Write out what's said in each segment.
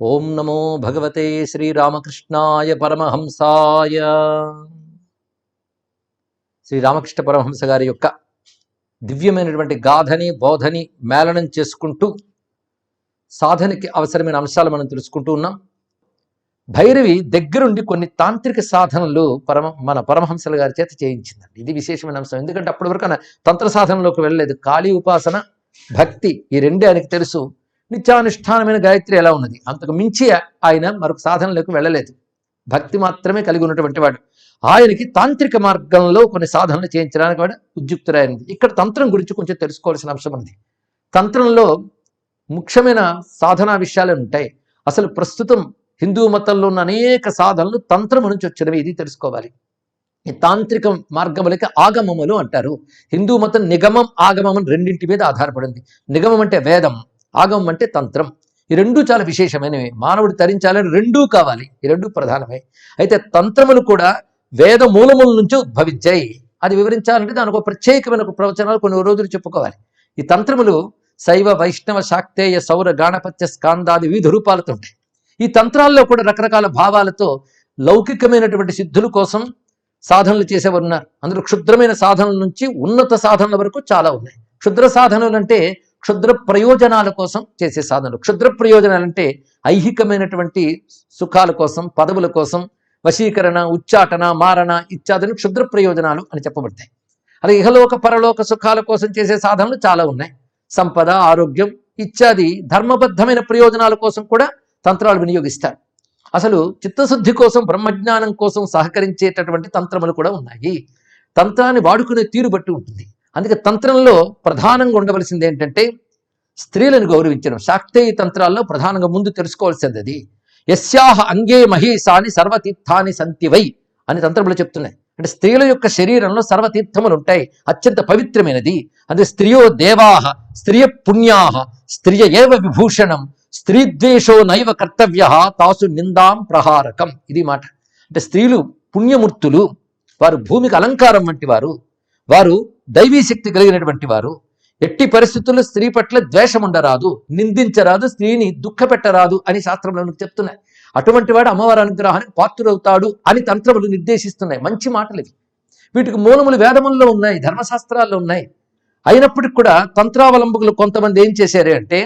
ఓం నమో భగవతే శ్రీరామకృష్ణాయ పరమహంసాయ. శ్రీరామకృష్ణ పరమహంస గారి యొక్క దివ్యమైనటువంటి గాథని బోధని మేళనం చేసుకుంటూ సాధనకి అవసరమైన అంశాలు మనం తెలుసుకుంటూ ఉన్నాం. భైరవి దగ్గరుండి కొన్ని తాంత్రిక సాధనలు పరమ మన పరమహంసల గారి చేత చేయించిందండి. ఇది విశేషమైన అంశం. ఎందుకంటే అప్పటి వరకు తంత్ర సాధనలోకి వెళ్ళలేదు. కాళీ ఉపాసన భక్తి ఈ రెండే ఆయనకు తెలుసు. నిత్యానుష్ఠానమైన గాయత్రి ఎలా ఉన్నది? అంతకు మించి ఆయన మరొక సాధనలకు వెళ్ళలేదు. భక్తి మాత్రమే కలిగి ఉన్నటువంటి వాడు. ఆయనకి తాంత్రిక మార్గంలో కొన్ని సాధనలు చేయించడానికి వాడు ఉద్యుక్తురాయింది ఇక్కడ తంత్రం గురించి కొంచెం తెలుసుకోవాల్సిన అంశం ఉంది తంత్రంలో ముఖ్యమైన సాధనా విషయాలు ఉంటాయి. అసలు ప్రస్తుతం హిందూ మతంలో ఉన్న అనేక సాధనలు తంత్రము నుంచి వచ్చినవి. ఇది తెలుసుకోవాలి. ఈ తాంత్రిక మార్గములకి ఆగమములు అంటారు. హిందూ మతం నిగమం ఆగమం రెండింటి మీద ఆధారపడింది. నిగమం అంటే వేదం. ఆగమం అంటే తంత్రం. ఈ రెండు చాలా విశేషమైనవి. మానవుడు తరించాలని రెండూ కావాలి. ఈ రెండు ప్రధానమే. అయితే తంత్రములు కూడా వేద మూలముల నుంచి ఉద్భవించాయి. అది వివరించాలంటే దానికి ఒక ప్రత్యేకమైన ప్రవచనాలు కొన్ని రోజులు చెప్పుకోవాలి. ఈ తంత్రములు శైవ వైష్ణవ శాక్తేయ సౌర గాణపత్య స్కాందాది వివిధ రూపాలతో ఉంటాయి. ఈ తంత్రాల్లో కూడా రకరకాల భావాలతో లౌకికమైనటువంటి సిద్ధుల కోసం సాధనలు చేసేవారు ఉన్నారు. అందులో క్షుద్రమైన సాధనల నుంచి ఉన్నత సాధనల వరకు చాలా ఉన్నాయి. క్షుద్ర సాధనలు అంటే క్షుద్ర ప్రయోజనాల కోసం చేసే సాధనలు. క్షుద్ర ప్రయోజనాలు అంటే ఐహికమైనటువంటి సుఖాల కోసం పదవుల కోసం వశీకరణ ఉచ్చాటన మారణ ఇత్యాదులు క్షుద్ర ప్రయోజనాలు అని చెప్పబడతాయి. అలాగే ఇహలోక పరలోక సుఖాల కోసం చేసే సాధనలు చాలా ఉన్నాయి. సంపద ఆరోగ్యం ఇత్యాది ధర్మబద్ధమైన ప్రయోజనాల కోసం కూడా తంత్రాలు వినియోగిస్తారు. అసలు చిత్తశుద్ధి కోసం బ్రహ్మజ్ఞానం కోసం సహకరించేటటువంటి తంత్రములు కూడా ఉన్నాయి. తంత్రాన్ని వాడుకునే తీరు బట్టి ఉంటుంది. అందుకే తంత్రంలో ప్రధానంగా ఉండవలసింది ఏంటంటే స్త్రీలను గౌరవించడం. శాక్తేయ తంత్రాల్లో ప్రధానంగా ముందు తెలుసుకోవాల్సింది అది. యస్యాహ అంగే మహీసాని సర్వతీర్థాని సంతివై అని తంత్రములు చెప్తున్నాయి. అంటే స్త్రీల యొక్క శరీరంలో సర్వతీర్థములు ఉంటాయి. అత్యంత పవిత్రమైనది. అదే స్త్రియో దేవాహ స్త్రియ పుణ్యాహ స్త్రియ ఏవ విభూషణం స్త్రీద్వేషో నైవ కర్తవ్య తాసు నిందాం ప్రహారకం. ఇది మాట. అంటే స్త్రీలు పుణ్యమూర్తులు వారు భూమికి అలంకారం వంటి వారు వారు దైవీ శక్తి కలిగినటువంటి వారు. ఎట్టి పరిస్థితుల్లో స్త్రీ పట్ల ద్వేషం ఉండరాదు నిందించరాదు స్త్రీని దుఃఖపెట్టరాదు అని శాస్త్రంలో చెప్తున్నాయి. అటువంటి వాడు అమ్మవారి అనుగ్రహానికి పాత్రుడవుతాడు అని తంత్రములు నిర్దేశిస్తున్నాయి. మంచి మాటలు ఇవి. వీటికి మూలములు వేదముల్లో ఉన్నాయి ధర్మశాస్త్రాల్లో ఉన్నాయి. అయినప్పటికి కూడా తంత్రావలంబకులు కొంతమంది ఏం చేశారు అంటే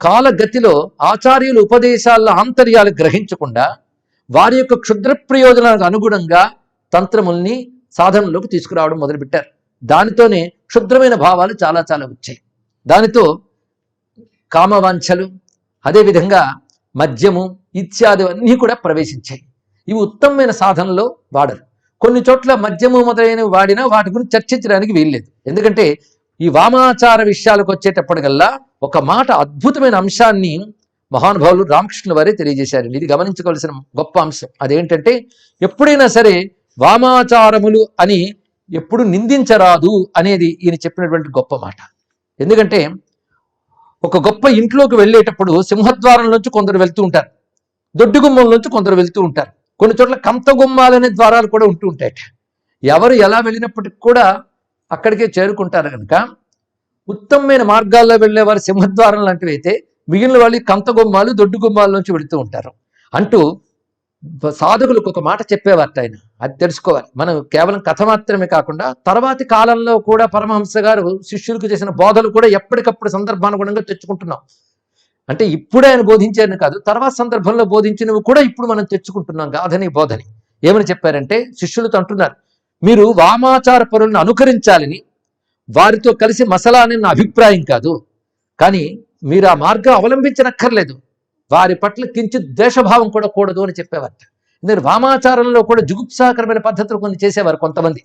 కాలగతిలో ఆచార్యుల ఉపదేశాల ఆంతర్యాలు గ్రహించకుండా వారి యొక్క క్షుద్ర ప్రయోజనాలకు అనుగుణంగా తంత్రముల్ని సాధనలోకి తీసుకురావడం మొదలుపెట్టారు. దానితోనే క్షుద్రమైన భావాలు చాలా చాలా వచ్చాయి. దానితో కామవాంఛలు అదేవిధంగా మద్యము ఇత్యాది అన్నీ కూడా ప్రవేశించాయి. ఇవి ఉత్తమమైన సాధనలో వాడరు. కొన్ని చోట్ల మద్యము మొదలైనవి వాడినా వాటి గురించి చర్చించడానికి వీల్లేదు. ఎందుకంటే ఈ వామాచార విషయాలకు వచ్చేటప్పటికల్లా ఒక మాట అద్భుతమైన అంశాన్ని మహానుభావులు రామకృష్ణుల వారే తెలియజేశారు. ఇది గమనించవలసిన గొప్ప అంశం. అదేంటంటే ఎప్పుడైనా సరే వామాచారములు అని ఎప్పుడు నిందించరాదు అనేది ఈయన చెప్పినటువంటి గొప్ప మాట. ఎందుకంటే ఒక గొప్ప ఇంట్లోకి వెళ్ళేటప్పుడు సింహద్వారం నుంచి కొందరు వెళ్తూ ఉంటారు. దొడ్డిగుమ్మం నుంచి కొందరు వెళ్తూ ఉంటారు. కొన్ని చోట్ల కంత గుమ్మాలనే ద్వారాలు కూడా ఉంటూ ఉంటాయట. ఎవరు ఎలా వెళ్ళినప్పటికి కూడా అక్కడికే చేరుకుంటారు కనుక ఉత్తమమైన మార్గాల్లో వెళ్ళే వారు సింహద్వారం లాంటివి అయితే మిగిలిన వాళ్ళు కంతగుమ్మాలు కంత గుమ్మాలు దొడ్డు గుమ్మాల నుంచి వెళుతూ ఉంటారు. అంటూ సాధకులకు ఒక మాట చెప్పేవారట ఆయన. అది తెలుసుకోవాలి. మనం కేవలం కథ మాత్రమే కాకుండా తర్వాతి కాలంలో కూడా పరమహంస గారు శిష్యులకు చేసిన బోధలు కూడా ఎప్పటికప్పుడు సందర్భానుగుణంగా తెచ్చుకుంటున్నాం. అంటే ఇప్పుడే ఆయన బోధించారని కాదు తర్వాత సందర్భంలో బోధించినవి కూడా ఇప్పుడు మనం తెచ్చుకుంటున్నాం గాథని బోధని. ఏమని చెప్పారంటే శిష్యులతో అంటున్నారు మీరు వామాచార పరులను అనుకరించాలని వారితో కలిసి మసలా అని నా అభిప్రాయం కాదు. కానీ మీరు ఆ మార్గం అవలంబించనక్కర్లేదు. వారి పట్ల కించిత్ ద్వేషభావం కూడా కూడదు అని చెప్పేవారు. ఎందుకంటే వామాచారంలో కూడా జుగుప్సాకరమైన పద్ధతులు కొన్ని చేసేవారు కొంతమంది.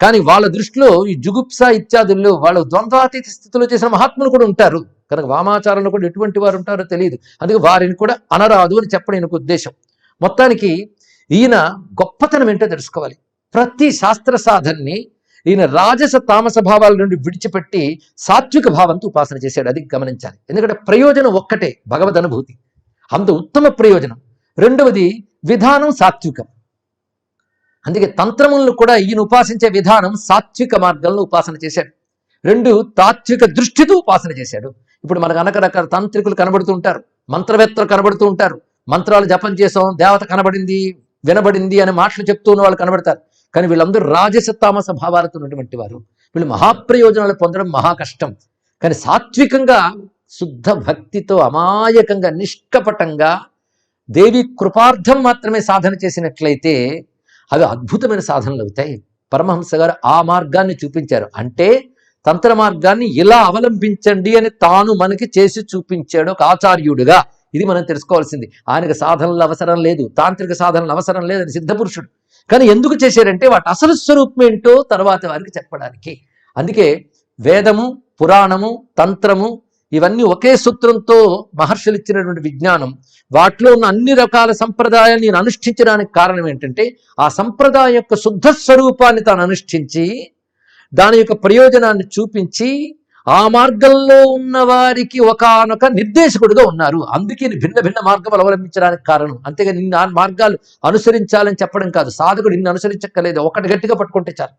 కానీ వాళ్ళ దృష్టిలో ఈ జుగుప్స ఇత్యాదుల్లో వాళ్ళ ద్వంద్వాతీత స్థితిలో చేసిన మహాత్ములు కూడా ఉంటారు. కనుక వామాచారంలో కూడా ఎటువంటి వారు ఉంటారో తెలియదు. అందుకే వారిని కూడా అనరాదు అని చెప్పడం ఈయనకు ఉద్దేశం. మొత్తానికి ఈయన గొప్పతనం ఏంటో తెలుసుకోవాలి. ప్రతి శాస్త్ర సాధనని ఈయన రాజస తామస భావాల నుండి విడిచిపెట్టి సాత్విక భావంతో ఉపాసన చేశాడు. అది గమనించాలి. ఎందుకంటే ప్రయోజనం ఒక్కటే భగవద్ అనుభూతి అంత ఉత్తమ ప్రయోజనం. రెండవది విధానం సాత్వికం. అందుకే తంత్రములను కూడా ఈయన ఉపాసించే విధానం సాత్విక మార్గంలో ఉపాసన చేశాడు. రెండు తాత్విక దృష్టితో ఉపాసన చేశాడు. ఇప్పుడు మనకు అనక రకాల తాంత్రికులు కనబడుతూ ఉంటారు. మంత్రవేత్తలు కనబడుతూ ఉంటారు. మంత్రాలు జపం చేసాం దేవత కనబడింది వినబడింది అనే మాటలు చెప్తూ ఉన్న వాళ్ళు కనబడతారు. కానీ వీళ్ళందరూ రాజస తామస భావాలతో ఉన్నటువంటి వారు. వీళ్ళు మహాప్రయోజనాలు పొందడం మహా కష్టం. కానీ సాత్వికంగా శుద్ధ భక్తితో అమాయకంగా నిష్కపటంగా దేవి కృపార్థం మాత్రమే సాధన చేసినట్లయితే అవి అద్భుతమైన సాధనలు అవుతాయి. పరమహంస గారు ఆ మార్గాన్ని చూపించారు. అంటే తంత్ర మార్గాన్ని ఇలా అవలంబించండి అని తాను మనకి చేసి చూపించాడు ఒక ఆచార్యుడుగా. ఇది మనం తెలుసుకోవాల్సింది. ఆయనకు సాధనలు అవసరం లేదు తాంత్రిక సాధనలు అవసరం లేదని సిద్ధపురుషుడు కానీ ఎందుకు చేశారంటే వాటి అసలు స్వరూపం ఏంటో తర్వాత వారికి చెప్పడానికి. అందుకే వేదము పురాణము తంత్రము ఇవన్నీ ఒకే సూత్రంతో మహర్షులు ఇచ్చినటువంటి విజ్ఞానం వాటిలో ఉన్న అన్ని రకాల సంప్రదాయాలు నేను అనుష్ఠించడానికి కారణం ఏంటంటే ఆ సంప్రదాయం యొక్క శుద్ధ స్వరూపాన్ని తాను అనుష్ఠించి దాని యొక్క ప్రయోజనాన్ని చూపించి ఆ మార్గంలో ఉన్న వారికి ఒకనొక నిర్దేశకుడిగా ఉన్నారు. అందుకే భిన్న భిన్న మార్గం అవలంబించడానికి కారణం. అంతేగా నిన్ను ఆ మార్గాలు అనుసరించాలని చెప్పడం కాదు. సాధకుడు నిన్ను అనుసరించక్కలేదు ఒకటి గట్టిగా పట్టుకుంటే చాలు.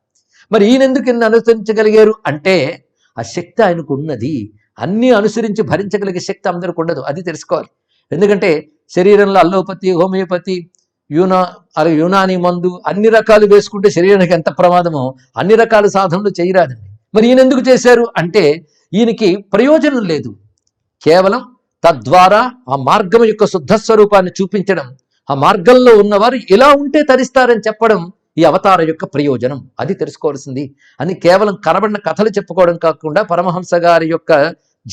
మరి ఈయనెందుకు నిన్ను అనుసరించగలిగారు? అంటే ఆ శక్తి ఆయనకు ఉన్నది. అన్నీ అనుసరించి భరించగలిగే శక్తి అందరికి ఉండదు. అది తెలుసుకోవాలి. ఎందుకంటే శరీరంలో అల్లోపతి హోమియోపతి యూనా అలా యునాని మందు అన్ని రకాలు వేసుకుంటే శరీరానికి ఎంత ప్రమాదమో అన్ని రకాల సాధనలు చేయరాదండి. మరి ఈయన ఎందుకు చేశారు? అంటే ఈయనకి ప్రయోజనం లేదు. కేవలం తద్వారా ఆ మార్గం యొక్క శుద్ధ స్వరూపాన్ని చూపించడం ఆ మార్గంలో ఉన్నవారు ఇలా ఉంటే తరిస్తారని చెప్పడం ఈ అవతార యొక్క ప్రయోజనం. అది తెలుసుకోవాల్సింది. అని కేవలం కనబడిన కథలు చెప్పుకోవడం కాకుండా పరమహంస గారి యొక్క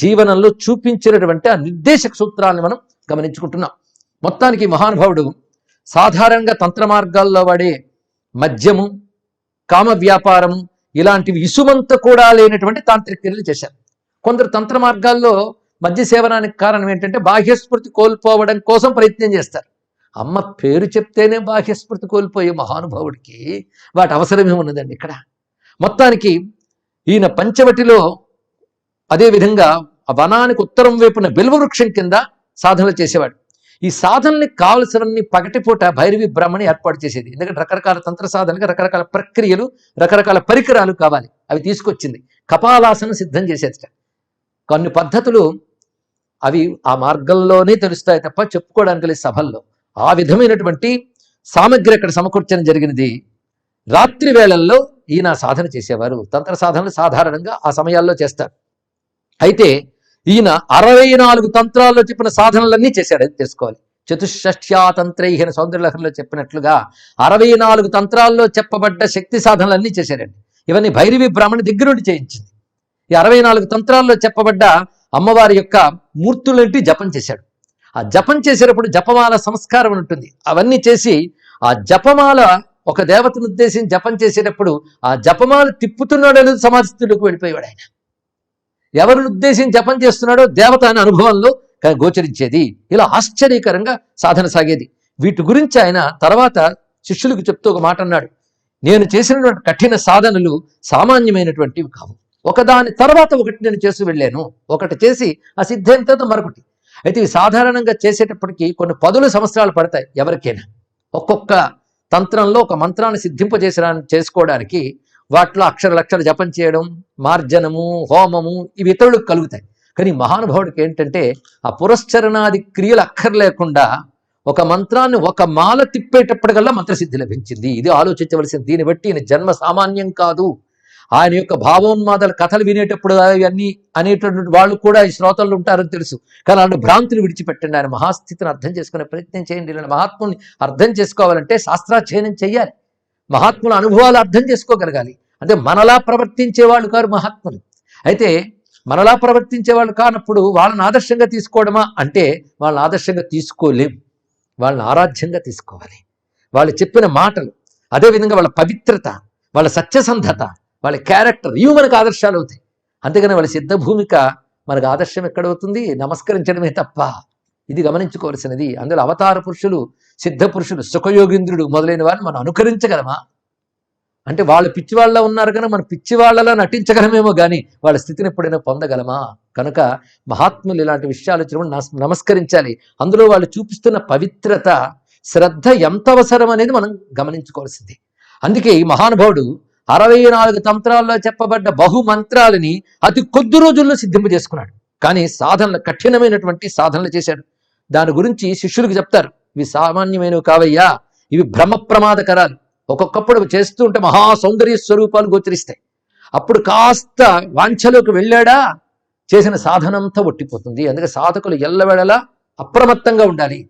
జీవనంలో చూపించినటువంటి ఆ నిర్దేశక సూత్రాలను మనం గమనించుకుంటున్నాం. మొత్తానికి మహానుభావుడు సాధారణంగా తంత్ర మార్గాల్లో వాడే మద్యము కామ వ్యాపారము ఇలాంటివి ఇసుమంత కూడా లేనటువంటి తాంత్రిక క్రియలు చేశారు. కొందరు తంత్ర మార్గాల్లో మద్య సేవనానికి కారణం ఏంటంటే బాహ్యస్ఫూర్తి కోల్పోవడం కోసం ప్రయత్నం చేస్తారు. అమ్మ పేరు చెప్తేనే బాహ్యస్ఫూర్తి కోల్పోయే మహానుభావుడికి వాటి అవసరమే ఉన్నదండి ఇక్కడ. మొత్తానికి ఈయన పంచవటిలో అదేవిధంగా ఆ వనానికి ఉత్తరం వైపున బిల్వవృక్షం కింద సాధనలు చేసేవాడు. ఈ సాధనని కావలసినన్ని పగటిపూట భైరవి బ్రహ్మని ఏర్పాటు చేసేది. ఎందుకంటే రకరకాల తంత్ర సాధనకి రకరకాల ప్రక్రియలు రకరకాల పరికరాలు కావాలి. అవి తీసుకొచ్చింది. కపాలాసన సిద్ధం చేసేది కొన్ని పద్ధతులు అవి ఆ మార్గంలోనే తెలుస్తాయి తప్ప చెప్పుకోవడానికి లేదు సభల్లో. ఆ విధమైనటువంటి సామగ్రి అక్కడ సమకూర్చడం జరిగినది. రాత్రి వేళల్లో ఈయన సాధన చేసేవారు. తంత్ర సాధనలు సాధారణంగా ఆ సమయాల్లో చేస్తారు. అయితే ఈయన అరవై నాలుగు తంత్రాల్లో చెప్పిన సాధనలన్నీ చేశాడు అది తెలుసుకోవాలి. చతుషష్ట్యా తంత్రైహన సౌందర్యలహరిలో చెప్పినట్లుగా అరవై నాలుగు తంత్రాల్లో చెప్పబడ్డ శక్తి సాధనలన్నీ చేశాడండి. ఇవన్నీ భైరవి బ్రాహ్మణి దగ్గర నుండి చేయించింది. ఈ అరవై నాలుగు తంత్రాల్లో చెప్పబడ్డ అమ్మవారి యొక్క మూర్తులంటి జపం చేశాడు. ఆ జపం చేసేటప్పుడు జపమాల సంస్కారం ఉంటుంది. అవన్నీ చేసి ఆ జపమాల ఒక దేవతను ఉద్దేశించి జపం చేసేటప్పుడు ఆ జపమాల తిప్పుతున్నాడు అనేది సమాధిస్థులకు వెళ్ళిపోయాడు ఆయన. ఎవరిని ఉద్దేశించి జపం చేస్తున్నాడో దేవత అనే అనుభవంలో గోచరించేది. ఇలా ఆశ్చర్యకరంగా సాధన సాగేది. వీటి గురించి ఆయన తర్వాత శిష్యులకు చెప్తూ ఒక మాట అన్నాడు. నేను చేసినటువంటి కఠిన సాధనలు సామాన్యమైనటువంటివి కావు. ఒకదాని తర్వాత ఒకటి నేను చేసి వెళ్ళాను. ఒకటి చేసి ఆ సిద్ధైన తర్వాత మరొకటి. అయితే ఇవి సాధారణంగా చేసేటప్పటికీ కొన్ని పదుల సంవత్సరాలు పడతాయి ఎవరికైనా. ఒక్కొక్క తంత్రంలో ఒక మంత్రాన్ని సిద్ధింపజేసిన చేసుకోవడానికి వాటిలో అక్షర లక్షలు జపం చేయడం మార్జనము హోమము ఇవి ఇతరులకు కలుగుతాయి. కానీ మహానుభావుడికి ఏంటంటే ఆ పురస్చరణాది క్రియలు అక్కర్లేకుండా ఒక మంత్రాన్ని ఒక మాల తిప్పేటప్పటికల్లా మంత్రసిద్ధి లభించింది. ఇది ఆలోచించవలసింది దీన్ని బట్టి ఈయన జన్మ సామాన్యం కాదు. ఆయన యొక్క భావోన్మాదాల కథలు వినేటప్పుడు అవన్నీ అనేటటువంటి వాళ్ళు కూడా ఈ శ్రోతలు ఉంటారని తెలుసు. కానీ అలాంటి భ్రాంతులు విడిచిపెట్టండి. ఆయన మహాస్థితిని అర్థం చేసుకునే ప్రయత్నం చేయండి. ఇలాంటి మహాత్ముని అర్థం చేసుకోవాలంటే శాస్త్రాధ్యయనం చేయాలి. మహాత్ముల అనుభవాలు అర్థం చేసుకోగలగాలి. అంటే మనలా ప్రవర్తించే వాళ్ళు కారు మహాత్ములు. అయితే మనలా ప్రవర్తించే వాళ్ళు కానప్పుడు వాళ్ళని ఆదర్శంగా తీసుకోవడమా? అంటే వాళ్ళని ఆదర్శంగా తీసుకోలేం. వాళ్ళని ఆరాధ్యంగా తీసుకోవాలి. వాళ్ళు చెప్పిన మాటలు అదేవిధంగా వాళ్ళ పవిత్రత వాళ్ళ సత్యసంధత వాళ్ళ క్యారెక్టర్ ఇవి మనకు ఆదర్శాలు అవుతాయి అంతేగాని వాళ్ళ సిద్ధభూమిక మనకు ఆదర్శం ఎక్కడవుతుంది? నమస్కరించడమే తప్ప. ఇది గమనించుకోవాల్సినది. అందులో అవతార పురుషులు సిద్ధ పురుషులు సుఖయోగీంద్రుడు మొదలైన వారిని మనం అనుకరించగలమా? అంటే వాళ్ళు పిచ్చివాళ్ళ ఉన్నారు కనుక మనం పిచ్చివాళ్ళలా నటించగలమేమో కానీ వాళ్ళ స్థితిని ఎప్పుడైనా పొందగలమా? కనుక మహాత్ములు ఇలాంటి విషయాలు వచ్చినప్పుడు నమస్కరించాలి. అందులో వాళ్ళు చూపిస్తున్న పవిత్రత శ్రద్ధ ఎంత అవసరం అనేది మనం గమనించుకోవాల్సింది. అందుకే ఈ మహానుభావుడు అరవై నాలుగు తంత్రాల్లో చెప్పబడ్డ బహు మంత్రాలని అతి కొద్ది రోజుల్లో సిద్ధింపజేసుకున్నాడు. కానీ సాధనలు కఠినమైనటువంటి సాధనలు చేశాడు. దాని గురించి శిష్యులకు చెప్తారు. ఇవి సామాన్యమైనవి కావయ్యా. ఇవి భ్రమ ప్రమాదకరాలు. ఒక్కొక్కప్పుడు చేస్తూ ఉంటే మహా సౌందర్య స్వరూపాలు గోచరిస్తాయి. అప్పుడు కాస్త వాంఛలోకి వెళ్ళాడా? చేసిన సాధనంతా ఒట్టిపోతుంది. అందుకే సాధకులు ఎల్లవేళలా అప్రమత్తంగా ఉండాలి.